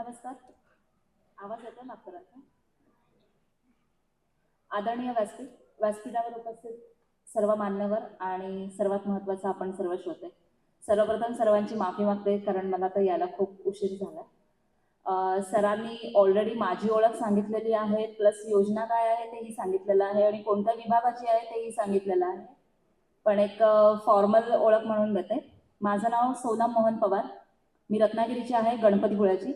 नमस्कार. आवाज येतो नागपुरात आदरणीय व्यासपीठ व्यासपीठावर उपस्थित सर्व मान्यवर आणि सर्वात महत्त्वाचं आपण सर्व श्रोते. सर्वप्रथम सर्वांची माफी मागते कारण मला तर यायला खूप उशीर झाला. सरांनी ऑलरेडी माझी ओळख सांगितलेली आहे प्लस योजना काय आहे तेही सांगितलेलं आहे आणि कोणत्या विभागाची आहे तेही सांगितलेलं आहे. पण एक फॉर्मल ओळख म्हणून देते. माझं नाव सोनम मोहन पवार. मी रत्नागिरीची आहे गणपतीपुळ्याची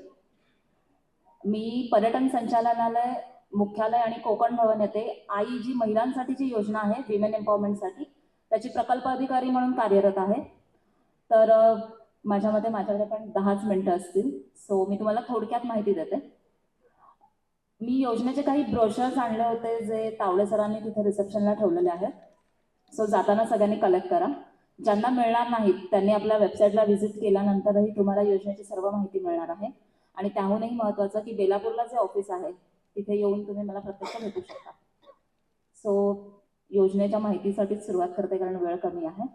मी पर्यटन संचालनालय मुख्यालय आणि कोकण भवन येथे आई जी महिलांसाठीची योजना आहे विमेन एम्पॉवरमेंटसाठी त्याची प्रकल्प अधिकारी म्हणून कार्यरत आहे. तर माझ्या मते माझ्याकडे पण दहाच मिनटं असतील. सो मी तुम्हाला थोडक्यात माहिती देते. मी योजनेचे काही ब्रोशर्स आणले होते जे तावडे सरांनी तिथे रिसेप्शनला ठेवलेले आहेत. सो जाताना सगळ्यांनी कलेक्ट करा. ज्यांना मिळणार नाहीत त्यांनी आपल्या वेबसाईटला व्हिजिट केल्यानंतरही तुम्हाला योजनेची सर्व माहिती मिळणार आहे. आणि त्याहूनही महत्त्वाचं की बेलापूरला जे ऑफिस आहे तिथे येऊन तुम्ही मला प्रत्यक्ष भेटू शकता. सो योजनेच्या माहितीसाठीच सुरुवात करते कारण वेळ कमी आहे.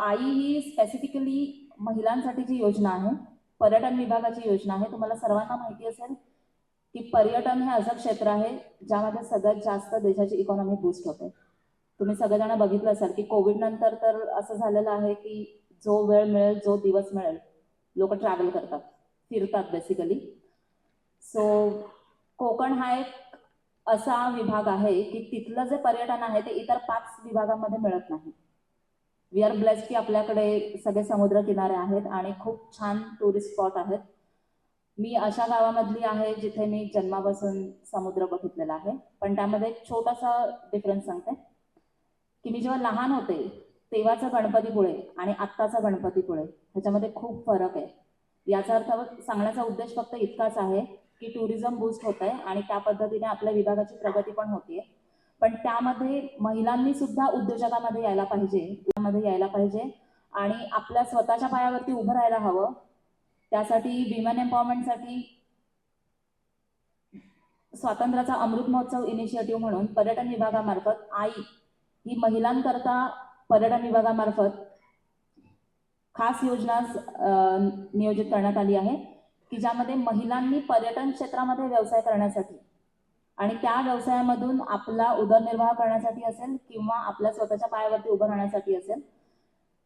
आई ही स्पेसिफिकली महिलांसाठी जी योजना आहे पर्यटन विभागाची योजना आहे तुम्हाला सर्वांना माहिती असेल की पर्यटन हे असं क्षेत्र आहे ज्यामध्ये सगळ्यात जास्त देशाची इकॉनॉमी बूस्ट होते. तुम्ही सगळेजण बघितलं असाल की कोविड नंतर तर असं झालेलं आहे की जो वेळ मिळेल जो दिवस मिळेल लोक ट्रॅव्हल करतात. फिरतात बेसिकली सो कोकण हा एक असा विभाग आहे की तिथलं जे पर्यटन आहे ते इतर पाच विभागामध्ये मिळत नाही. वी आर ब्लेस्ड की आपल्याकडे सगळे समुद्र किनारे आहेत आणि खूप छान टुरिस्ट स्पॉट आहेत. मी अशा गावामधली आहे जिथे मी जन्मापासून समुद्र बघितलेला आहे. पण त्यामध्ये एक छोटासा डिफरन्स सांगते. की मी जेव्हा लहान होते तेव्हाचा गणपतीपुळे आणि आत्ताचा गणपतीपुळे ह्याच्यामध्ये खूप फरक आहे. याचा अर्थ सांगण्याचा उद्देश फक्त इतकाच आहे की टुरिझम बूस्ट होत आहे आणि त्या पद्धतीने आपल्या विभागाची प्रगती पण होते पण त्यामध्ये महिलांनी सुद्धा उद्योजकामध्ये यायला पाहिजे मध्ये यायला पाहिजे आणि आपल्या स्वतःच्या पायावरती उभं राहायला हवं. त्यासाठी विमेन एम्पॉवरमेंटसाठी स्वातंत्र्याचा अमृत महोत्सव इनिशिएटिव्ह म्हणून पर्यटन विभागामार्फत आई ही महिलांकरता पर्यटन विभागामार्फत खास योजना नियोजित करण्यात आली आहे की ज्यामध्ये महिलांनी पर्यटन क्षेत्रामध्ये व्यवसाय करण्यासाठी आणि त्या व्यवसायामधून आपला उदरनिर्वाह करण्यासाठी असेल किंवा आपल्या स्वतःच्या पायावरती उभं राहण्यासाठी असेल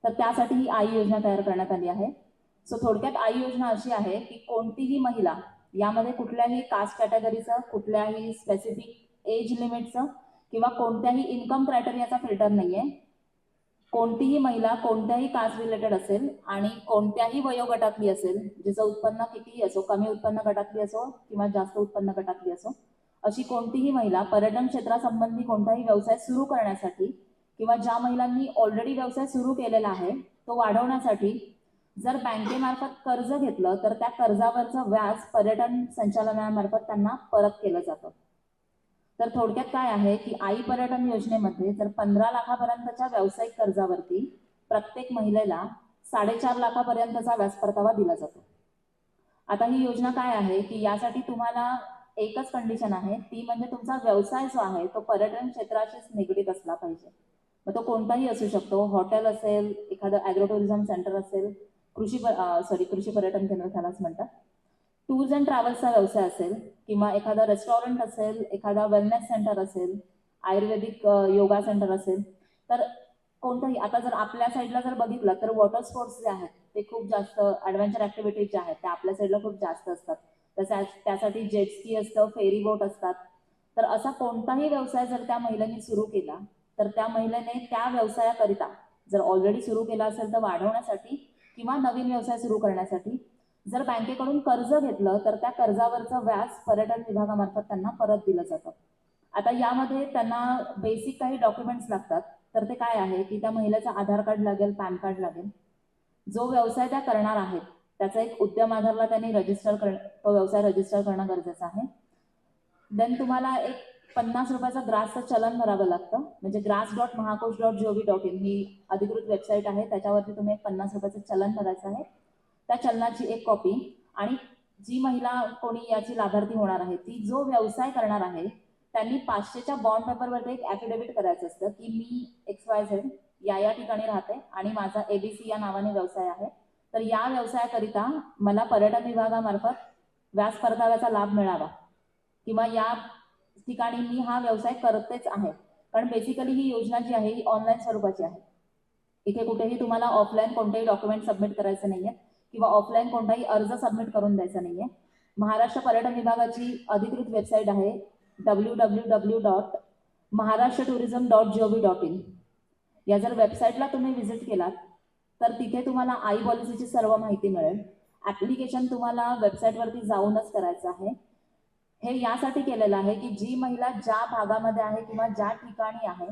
तर त्यासाठी ही आई योजना तयार करण्यात आली आहे. सो थोडक्यात आई योजना अशी आहे की कोणतीही महिला यामध्ये कुठल्याही कास्ट कॅटेगरीचं कुठल्याही स्पेसिफिक एज लिमिटचं किंवा कोणत्याही इन्कम क्रायटेरियाचा फिल्टर नाहीये. कोणतीही महिला कोणत्याही कास्ट रिलेटेड असेल आणि कोणत्याही वयोगटातली असेल जिचं उत्पन्न कितीही असो कमी उत्पन्न गटातली असो किंवा जास्त उत्पन्न गटातली असो अशी कोणतीही महिला पर्यटन क्षेत्रासंबंधी कोणताही व्यवसाय सुरू करण्यासाठी किंवा ज्या महिलांनी ऑलरेडी व्यवसाय सुरू केलेला आहे तो वाढवण्यासाठी जर बँकेमार्फत कर्ज घेतलं तर त्या कर्जावरचं व्याज पर्यटन संचालनामार्फत त्यांना परत केलं जातं. तर थोडक्यात काय आहे की आई पर्यटन योजनेमध्ये जर पंधरा लाखापर्यंतच्या व्यावसायिक कर्जावरती प्रत्येक महिलेला साडेचार लाखापर्यंतचा व्याज परतावा दिला जातो. आता ही योजना काय आहे की यासाठी तुम्हाला एकच कंडिशन आहे ती म्हणजे तुमचा व्यवसाय जो आहे तो पर्यटन क्षेत्राशीच निगडीत असला पाहिजे. मग तो कोणताही असू शकतो हॉटेल असेल एखादं ॲग्रो टुरिझम सेंटर असेल कृषी सॉरी कृषी पर्यटन केंद्र त्यालाच म्हणतात. टूर्स अँड ट्रॅव्हल्सचा व्यवसाय असेल किंवा एखादा रेस्टॉरंट असेल एखादा वेलनेस सेंटर असेल आयुर्वेदिक योगा सेंटर असेल तर कोणतंही आता जर आपल्या साईडला जर बघितलं तर वॉटर स्पोर्ट्स जे आहेत ते खूप जास्त ॲडव्हेंचर ॲक्टिव्हिटीज ज्या आहेत त्या आपल्या साईडला खूप जास्त असतात. तसं त्यासाठी जेटस्की असतं फेरी बोट असतात. तर असा कोणताही व्यवसाय जर त्या महिलेने सुरू केला तर त्या महिलेने त्या व्यवसायाकरिता जर ऑलरेडी सुरू केला असेल तर वाढवण्यासाठी किंवा नवीन व्यवसाय सुरू करण्यासाठी जर बँकेकडून कर्ज घेतलं तर त्या कर्जावरचं व्याज पर्यटन विभागामार्फत त्यांना परत दिलं जातं. आता यामध्ये त्यांना बेसिक काही डॉक्युमेंट्स लागतात. तर ते काय आहे की त्या महिलेचं आधार कार्ड लागेल पॅन कार्ड लागेल. जो व्यवसाय त्या करणार आहेत त्याचा एक उद्यम आधारला त्यांनी रजिस्टर कर तो व्यवसाय रजिस्टर करणं गरजेचं आहे. देन तुम्हाला एक पन्नास रुपयाचं ग्रासचं चलन भरावं लागतं. म्हणजे gras dot Mahakosh dot GOV dot in ही अधिकृत वेबसाईट आहे. त्याच्यावरती तुम्ही एक पन्नास रुपयाचं चलन भरायचं आहे. त्या चलनाची एक कॉपी आणि जी महिला कोणी याची लाभार्थी होणार आहे ती जो व्यवसाय करणार आहे त्यांनी पाचशेच्या बॉन्ड पेपरवरती एक ॲफिडेव्हिट करायचं असतं की मी एक्स वाय झेड या या ठिकाणी राहते आणि माझा एबीसी या नावाने व्यवसाय आहे. तर या व्यवसायाकरिता मला पर्यटन विभागामार्फत व्याज परताव्याचा लाभ मिळावा. किंवा या ठिकाणी मी हा व्यवसाय करतेच आहे. कारण बेसिकली ही योजना जी आहे ही ऑनलाईन स्वरूपाची आहे. इथे कुठेही तुम्हाला ऑफलाईन कोणतेही डॉक्युमेंट सबमिट करायचे आहेत किंवा ऑफलाईन कोणताही अर्ज सबमिट करून द्यायचा नाहीये. महाराष्ट्र पर्यटन विभागाची अधिकृत वेबसाईट आहे W W W dot Maharashtra tourism dot G O V dot in या जर वेबसाईटला तुम्ही व्हिजिट केलात तर तिथे तुम्हाला आई पॉलिसीची सर्व माहिती मिळेल. ॲप्लिकेशन तुम्हाला वेबसाईटवरती जाऊनच करायचं आहे. हे यासाठी केलेलं आहे की जी महिला ज्या भागामध्ये आहे किंवा ज्या ठिकाणी आहे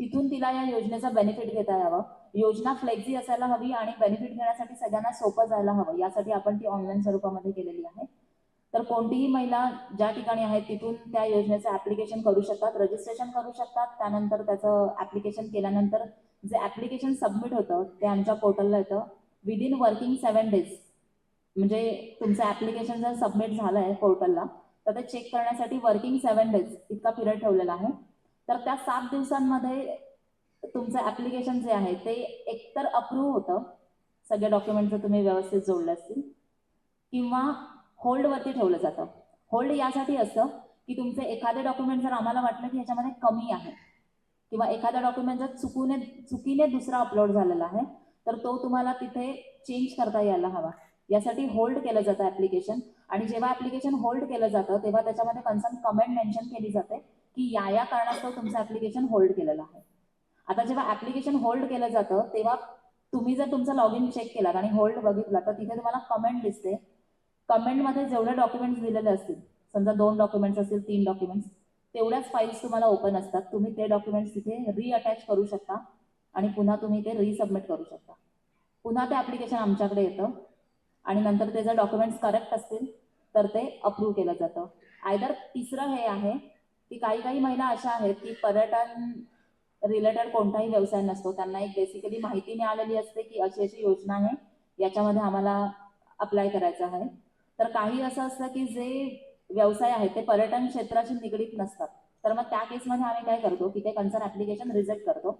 तिथून तिला या योजनेचा बेनिफिट घेता यावं. योजना फ्लेक्झी असायला हवी आणि बेनिफिट घेण्यासाठी सगळ्यांना सोपं जायला हवं. यासाठी आपण ती ऑनलाईन स्वरूपामध्ये केलेली आहे. तर कोणतीही महिला ज्या ठिकाणी आहेत तिथून त्या योजनेचं ऍप्लिकेशन करू शकतात रजिस्ट्रेशन करू शकतात. त्यानंतर त्याचं ऍप्लिकेशन केल्यानंतर जे ऍप्लिकेशन सबमिट होतं ते आमच्या पोर्टलला येतं. विदिन वर्किंग सेवन डेज म्हणजे तुमचं ऍप्लिकेशन जर सबमिट झालं आहे पोर्टलला तर ते चेक करण्यासाठी वर्किंग सेवन डेज इतका पिरियड ठेवलेला आहे. तर त्या सात दिवसांमध्ये तुमचं ऍप्लिकेशन जे आहे ते एकतर अप्रूव्ह होतं. सगळ्या डॉक्युमेंट जर तुम्ही व्यवस्थित जोडले असतील. किंवा होल्डवरती ठेवलं जातं. होल्ड यासाठी असतं की तुमचे एखादे डॉक्युमेंट जर आम्हाला वाटलं की ह्याच्यामध्ये कमी आहे. किंवा एखादा डॉक्युमेंट जर चुकूने चुकीने दुसरा अपलोड झालेला आहे तर तो तुम्हाला तिथे चेंज करता यायला हवा. यासाठी होल्ड केलं जातं ऍप्लिकेशन आणि जेव्हा ऍप्लिकेशन होल्ड केलं जातं तेव्हा त्याच्यामध्ये कन्सर्न कमेंट मेन्शन केली जाते. की या या कारणास्तव तुमचं ऍप्लिकेशन होल्ड केलेलं आहे. आता जेव्हा ऍप्लिकेशन होल्ड केलं जातं तेव्हा तुम्ही जर तुमचं लॉग इन चेक केलात आणि होल्ड बघितला तर तिथे तुम्हाला कमेंट दिसते. कमेंटमध्ये जेवढे डॉक्युमेंट्स दिलेले असतील समजा दोन डॉक्युमेंट्स असतील तीन डॉक्युमेंट्स तेवढ्याच फाईल्स तुम्हाला ओपन असतात. तुम्ही ते डॉक्युमेंट्स तिथे रिअटॅच करू शकता आणि पुन्हा तुम्ही ते रिसबमिट करू शकता. पुन्हा ते ॲप्लिकेशन आमच्याकडे येतं आणि नंतर ते जर डॉक्युमेंट्स करेक्ट असतील तर ते अप्रूव्ह केलं जातं. आयदर तिसरं हे आहे की काही काही महिला अशा आहेत की पर्यटन रिलेटेड कोणताही व्यवसाय नसतो. त्यांना एक बेसिकली माहिती मिळालेली असते की अशी अशी योजना आहे याच्यामध्ये आम्हाला अप्लाय करायचं आहे. तर काही असं असतं की जे व्यवसाय आहेत ते पर्यटन क्षेत्राशी निगडीत नसतात. तर मग त्या केसमध्ये आम्ही काय करतो की ते कन्सर्न ऍप्लिकेशन रिजेक्ट करतो.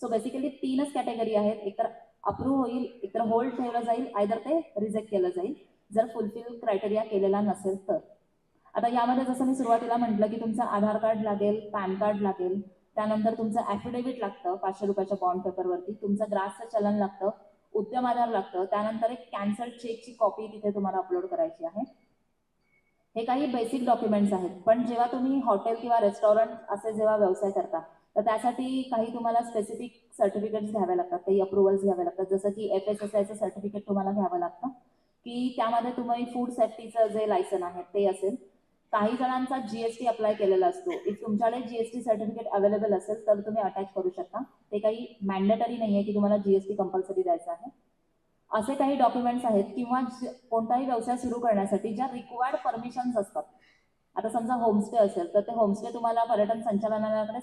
सो बेसिकली तीनच कॅटेगरी आहेत. एकतर अप्रूव्ह होईल एकतर होल्ड ठेवलं जाईल आयदर ते रिजेक्ट केलं जाईल. जर फुलफिल क्रायटेरिया केलेला नसेल तर. आता यामध्ये जसं मी सुरुवातीला म्हटलं की तुमचं आधार कार्ड लागेल पॅन कार्ड लागेल त्यानंतर तुमचं ॲफिडेव्हिट लागतं पाचशे रुपयाच्या बॉन्ड पेपरवरती तुमचं ग्रासचं चलन लागतं उद्यम आधार लागतं त्यानंतर एक कॅन्सल चेकची कॉपी तिथे तुम्हाला अपलोड करायची आहे. हे काही बेसिक डॉक्युमेंट्स आहेत पण जेव्हा तुम्ही हॉटेल किंवा रेस्टॉरंट असे जेव्हा व्यवसाय करता तर त्यासाठी काही तुम्हाला स्पेसिफिक सर्टिफिकेट्स घ्यावे लागतात काही अप्रुव्हल्स घ्यावे लागतात. जसं की एफ एस एस आयचं सर्टिफिकेट तुम्हाला घ्यावं लागतं की त्यामध्ये तुम्ही फूड सेफ्टीचं जे लायसन आहे ते असेल काही जणांचा जीएसटी अप्लाय केलेला असतो. इफ तुमच्याकडे जीएसटी सर्टिफिकेट अवेलेबल असेल तर तुम्ही अटॅच करू शकता. ते काही मॅन्डेटरी नाही आहे की तुम्हाला जीएसटी कंपल्सरी द्यायचं आहे. असे काही डॉक्युमेंट्स आहेत किंवा कोणताही व्यवसाय सुरू करण्यासाठी ज्या रिक्वायर्ड परमिशन्स असतात. आता समजा होमस्टे असेल तर ते होमस्टे तुम्हाला पर्यटन संचालनालयाकडे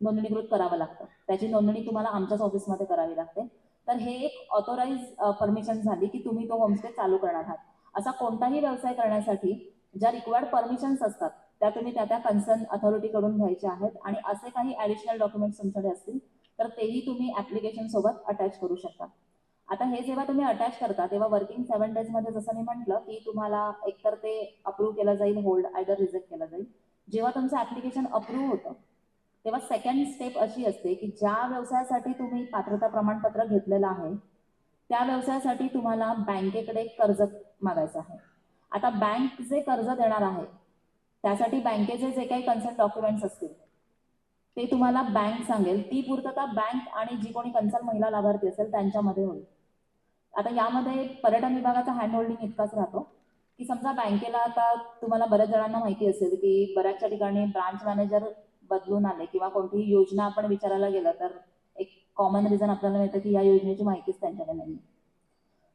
नोंदणीकृत करावं लागतं. त्याची नोंदणी तुम्हाला आमच्याच ऑफिसमध्ये करावी लागते. तर हे एक ऑथोराईज परमिशन झाली की तुम्ही तो होमस्टे चालू करणार आहात. असा कोणताही व्यवसाय करण्यासाठी ज्या रिक्वायर्ड परमिशन्स असतात त्या तुम्ही त्या त्या कन्सर्न अथॉरिटीकडून घ्यायच्या आहेत आणि असे काही ॲडिशनल डॉक्युमेंट्स तुमच्याकडे असतील तर तेही तुम्ही ॲप्लिकेशन सोबत अटॅच करू शकता. आता हे जेव्हा तुम्ही अटॅच करता तेव्हा वर्किंग सेवन डेजमध्ये जसं मी म्हटलं की तुम्हाला एकतर ते अप्रूव्ह केलं जाईल होल्ड आयदर रिजेक्ट केलं जाईल. जेव्हा तुमचं ॲप्लिकेशन अप्रूव्ह होतं तेव्हा सेकंड स्टेप अशी असते की ज्या व्यवसायासाठी तुम्ही पात्रता प्रमाणपत्र घेतलेलं आहे त्या व्यवसायासाठी तुम्हाला बँकेकडे कर्ज मागायचं आहे. आता बँक जे कर्ज देणार आहे त्यासाठी बँकेचे जे काही कन्सर्न डॉक्युमेंट्स असतील ते तुम्हाला बँक सांगेल. ती पूर्तता बँक आणि जी कोणी कन्सर्न महिला लाभार्थी असेल त्यांच्यामध्ये होईल. आता यामध्ये पर्यटन विभागाचा हँड होल्डिंग इतकाच राहतो की समजा बँकेला आता तुम्हाला बऱ्याच जणांना माहिती असेल की बऱ्याचशा ठिकाणी ब्रांच मॅनेजर बदलून आले किंवा कोणतीही योजना आपण विचारायला गेलं तर एक कॉमन रिझन आपल्याला मिळतं की या योजनेची माहितीच त्यांच्याकडे नाही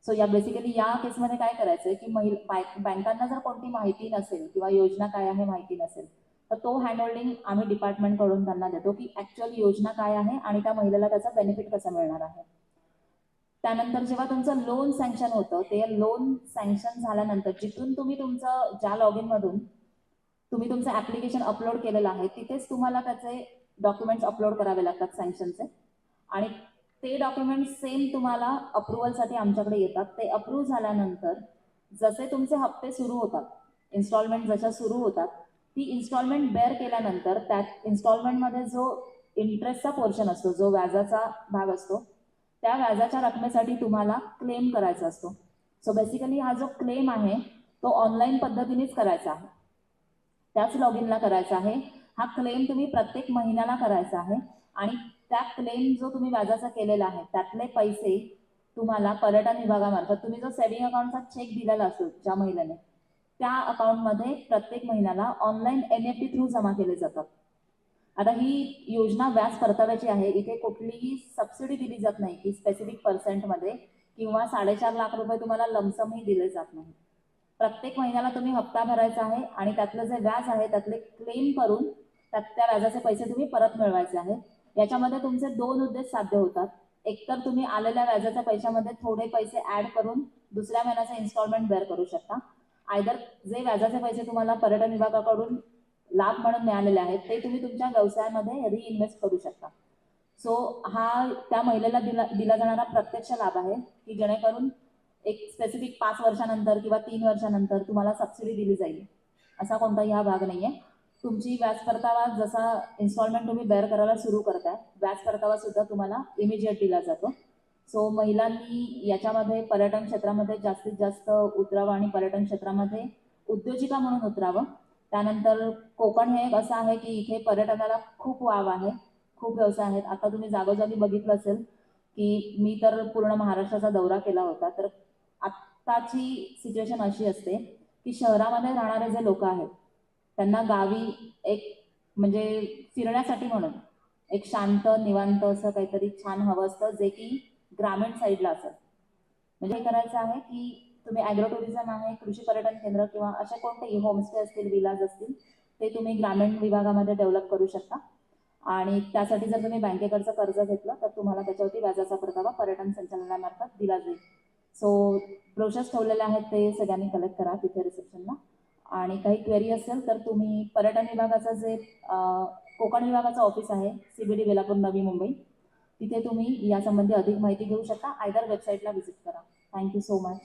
सो या बेसिकली या केसमध्ये काय करायचं की महिला बँकांना जर कोणती माहिती नसेल किंवा योजना काय आहे माहिती नसेल तर तो हँड होल्डिंग आम्ही डिपार्टमेंटकडून त्यांना देतो की ऍक्च्युअल योजना काय आहे आणि त्या महिलेला त्याचा बेनिफिट कसा मिळणार आहे. त्यानंतर जेव्हा तुमचं लोन सँक्शन होतं ते लोन सँक्शन झाल्यानंतर जिथून तुम्ही तुमचं ज्या लॉग मधून तुम्ही तुमचं ऍप्लिकेशन अपलोड केलेलं आहे तिथेच तुम्हाला त्याचे डॉक्युमेंट्स अपलोड करावे लागतात सँक्शनचे आणि ते डॉक्युमेंट सेम तुम्हाला अप्रुव्हलसाठी आमच्याकडे येतात. ते अप्रूव्ह झाल्यानंतर जसे तुमचे हप्ते सुरू होतात इन्स्टॉलमेंट जशा सुरू होतात ती इन्स्टॉलमेंट बेअर केल्यानंतर त्यात इन्स्टॉलमेंटमध्ये जो इंटरेस्टचा पोर्शन असतो जो व्याजाचा भाग असतो त्या व्याजाच्या रकमेसाठी तुम्हाला क्लेम करायचा असतो. सो बेसिकली हा जो क्लेम आहे तो ऑनलाईन पद्धतीनेच करायचा आहे. त्याच लॉग इनला करायचा आहे. हा क्लेम तुम्ही प्रत्येक महिन्याला करायचा आहे. आणि त्या क्लेम जो तुम्ही व्याजाचा केलेला आहे त्यातले पैसे तुम्हाला पर्यटन विभागामार्फत तुम्ही जो सेव्हिंग अकाउंटचा चेक दिलेला असतो ज्या महिन्याने त्या अकाउंटमध्ये प्रत्येक महिन्याला online N F T through जमा केले जातात. आता ही योजना व्याज परताव्याची आहे इथे कुठलीही सबसिडी दिली जात नाही की स्पेसिफिक पर्सेंटमध्ये किंवा साडेचार लाख रुपये तुम्हाला लमसमही दिले जात नाही. प्रत्येक महिन्याला तुम्ही हप्ता भरायचा आहे आणि त्यातलं जे व्याज आहे त्यातले क्लेम करून त्यात त्या व्याजाचे पैसे तुम्ही परत मिळवायचे आहे. याच्यामध्ये तुमचे दोन उद्देश साध्य होतात. एकतर तुम्ही आलेल्या व्याजाच्या पैशामध्ये थोडे पैसे ऍड करून दुसऱ्या महिन्याचा इन्स्टॉलमेंट बेअर करू शकता. आयदर जे व्याजाचे पैसे तुम्हाला पर्यटन विभागाकडून लाभ म्हणून मिळालेले आहेत ते तुम्ही तुमच्या व्यवसायामध्ये रिइन्व्हेस्ट करू शकता. सो हा त्या महिलेला दिला दिला जाणारा प्रत्यक्ष लाभ आहे की जेणेकरून एक स्पेसिफिक पाच वर्षानंतर किंवा तीन वर्षानंतर तुम्हाला सबसिडी दिली जाईल. असा कोणताही हा भाग नाही आहे तुमची व्याज परतावा जसा इन्स्टॉलमेंट तुम्ही बेअर करायला सुरू करताय व्याज परतावा सुद्धा तुम्हाला इमिजिएट दिला जातो. सो महिलांनी याच्यामध्ये पर्यटन क्षेत्रामध्ये जास्तीत जास्त उतरावं आणि पर्यटन क्षेत्रामध्ये उद्योजिका म्हणून उतरावं. त्यानंतर कोकण हे एक असं आहे की इथे पर्यटनाला खूप वाव आहे खूप व्यवसाय आहेत. आता तुम्ही जागोजागी बघितलं असेल की मी तर पूर्ण महाराष्ट्राचा दौरा केला होता तर आत्ताची सिच्युएशन अशी असते की शहरामध्ये राहणारे जे लोक आहेत त्यांना गावी एक म्हणजे फिरण्यासाठी म्हणून एक शांत निवांत असं काहीतरी छान हवं असतं जे की ग्रामीण साईडला असत म्हणजे हे करायचं आहे की तुम्ही ॲग्रो टुरिझम आहे कृषी पर्यटन केंद्र किंवा असे कोणतेही होमस्टे असतील विलाज असतील ते तुम्ही ग्रामीण विभागामध्ये डेव्हलप करू शकता. आणि त्यासाठी जर तुम्ही बँकेकडचं कर्ज घेतलं तर तुम्हाला त्याच्यावरती व्याजाचा परतावा पर्यटन संचालनामार्फत दिला जाईल. सो ब्रोशर्स ठेवलेले आहेत ते सगळ्यांनी कलेक्ट करा तिथे रिसेप्शनला आणि काही क्वेरी असेल तर तुम्ही पर्यटन विभागाचं जे कोकण विभागाचं ऑफिस आहे C B D Belapur Navi Mumbai तिथे तुम्ही यासंबंधी अधिक माहिती घेऊ शकता. आयदर वेबसाईटला व्हिजिट करा. Thank you so much